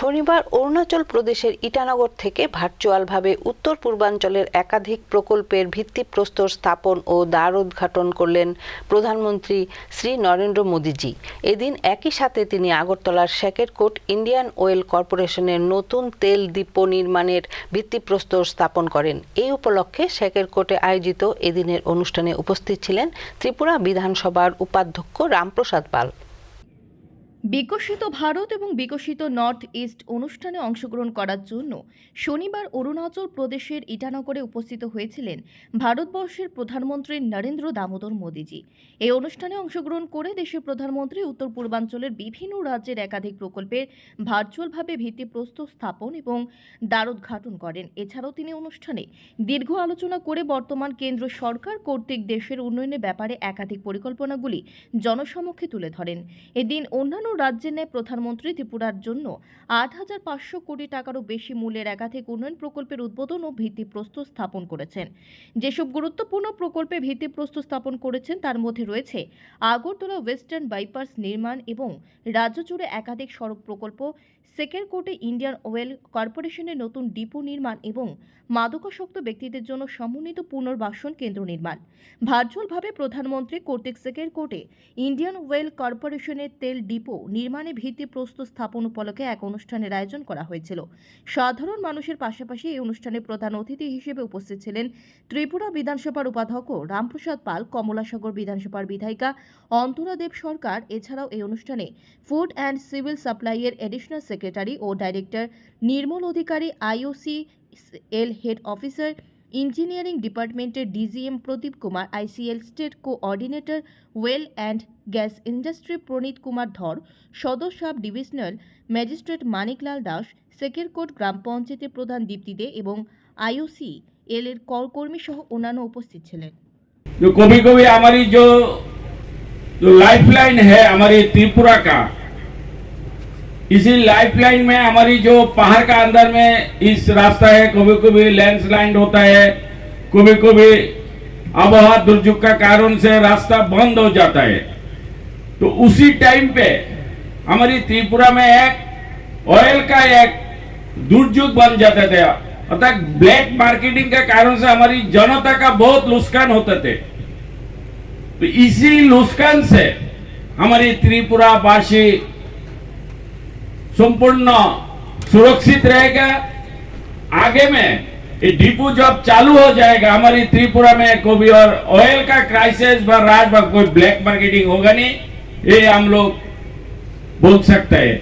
শনিবার অরুণাচল প্রদেশের ইটানগর থেকে ভার্চুয়ালভাবে উত্তর পূর্বাঞ্চলের একাধিক প্রকল্পের ভিত্তিপ্রস্তর স্থাপন ও দ্বার উদ্ঘাটন করলেন প্রধানমন্ত্রী শ্রী নরেন্দ্র মোদীজি। এদিন একই সাথে তিনি আগরতলার শেকেরকোট ইন্ডিয়ান অয়েল কর্পোরেশনের নতুন তেল দ্বীপ নির্মাণের ভিত্তিপ্রস্তর স্থাপন করেন। এই উপলক্ষে শেকেরকোটে আয়োজিত এদিনের অনুষ্ঠানে উপস্থিত ছিলেন ত্রিপুরা বিধানসভার উপাধ্যক্ষ রামপ্রসাদ পাল। বিকশিত ভারত এবং বিকশিত নর্থ ইস্ট অনুষ্ঠানে অংশগ্রহণ করার জন্য শনিবার অরুণাচল প্রদেশের ইটানগরে উপস্থিত হয়েছিলেন ভারতবর্ষের প্রধানমন্ত্রী নরেন্দ্র দামোদর মোদীজি। এই অনুষ্ঠানে অংশগ্রহণ করে দেশের প্রধানমন্ত্রী উত্তর পূর্বাঞ্চলের বিভিন্ন রাজ্যের একাধিক প্রকল্পের ভার্চুয়ালভাবে ভিত্তিপ্রস্তর স্থাপন এবং দ্বারোদ্ঘাটন করেন। এছাড়াও তিনি অনুষ্ঠানে দীর্ঘ আলোচনা করে বর্তমান কেন্দ্র সরকার কর্তৃক দেশের উন্নয়নের ব্যাপারে একাধিক পরিকল্পনাগুলি জনসমক্ষে তুলে ধরেন। এদিন অন্যান্য রাজ্যের ন্যায় প্রধানমন্ত্রী ত্রিপুরার জন্য। আট হাজার পাঁচশো কোটি টাকারও বেশি মূল্যের একাধিক উন্নয়ন প্রকল্পের উদ্বোধন ও ভিত্তিপ্রস্তর স্থাপন করেছেন। যেসব গুরুত্বপূর্ণ প্রকল্পে ভিত্তিপ্রস্তর স্থাপন করেছেন, তার মধ্যে রয়েছে আগরতলা ওয়েস্টার্ন বাইপাস নির্মাণ এবং রাজ্য জুড়ে একাধিক সড়ক প্রকল্প, সেকের সেকেরকোটে ইন্ডিয়ান অয়েল কর্পোরেশনের নতুন ডিপো নির্মাণ এবং মাদকাসক্ত ব্যক্তিদের জন্য সমন্বিত পুনর্বাসন কেন্দ্র নির্মাণ। ভার্চুয়ালভাবে প্রধানমন্ত্রী কর্তৃক সেকেরকোটে ইন্ডিয়ান ওয়েল কর্পোরেশনের তেল ডিপো নির্মাণে ভিত্তি ভিত্তিপ্রস্তর স্থাপন উপলক্ষে এক অনুষ্ঠানের আয়োজন করা হয়েছিল। সাধারণ মানুষের পাশাপাশি এই অনুষ্ঠানে প্রধান অতিথি হিসেবে উপস্থিত ছিলেন ত্রিপুরা বিধানসভার উপাধ্যক্ষ রামপ্রসাদ পাল, কমলাসাগর বিধানসভার বিধায়িকা অন্তরা দেব সরকার, এছাড়াও এই অনুষ্ঠানে ফুড অ্যান্ড সিভিল সাপ্লাইয়ের এডিশনাল সেক্রেটারি ও director, Nirmal Adhikari, IOC, L head officer engineering ডিপার্টমেন্টের DGM Pradip Kumar ICL state coordinator oil and gas industry Pranit Kumar Dhar সদর sub divisional magistrate Maniklal Das Sekerkot গ্রাম পঞ্চায়েতের প্রধান দীপ্তি দে এবং IOC এল এর কর্মী সহ অন্যান্য উপস্থিত ছিলেন जो कभी कभी हमारी जो जो लाइफलाइन है हमारी त्रिपुरा का इसी लाइफलाइन में हमारी जो पहाड़ का अंदर में इस रास्ता है, कभी कभी लैंडस्लाइड होता है, कभी कभी आबोहा दुर्योग का कारण से रास्ता बंद हो जाता है। तो उसी टाइम पे हमारी त्रिपुरा में एक ऑयल का एक दुर्योग बन जाता था। अर्थात ब्लैक मार्केटिंग के कारण से हमारी जनता का बहुत नुकसान होते थे। तो इसी नुकसान से हमारी त्रिपुरा वासी संपूर्ण सुरक्षित रहेगा। आगे में ये डिपो जब चालू हो जाएगा, हमारी त्रिपुरा में कोई और ऑयल का क्राइसिस राज कोई ब्लैक मार्केटिंग होगा नहीं, ये हम लोग बोल सकते हैं।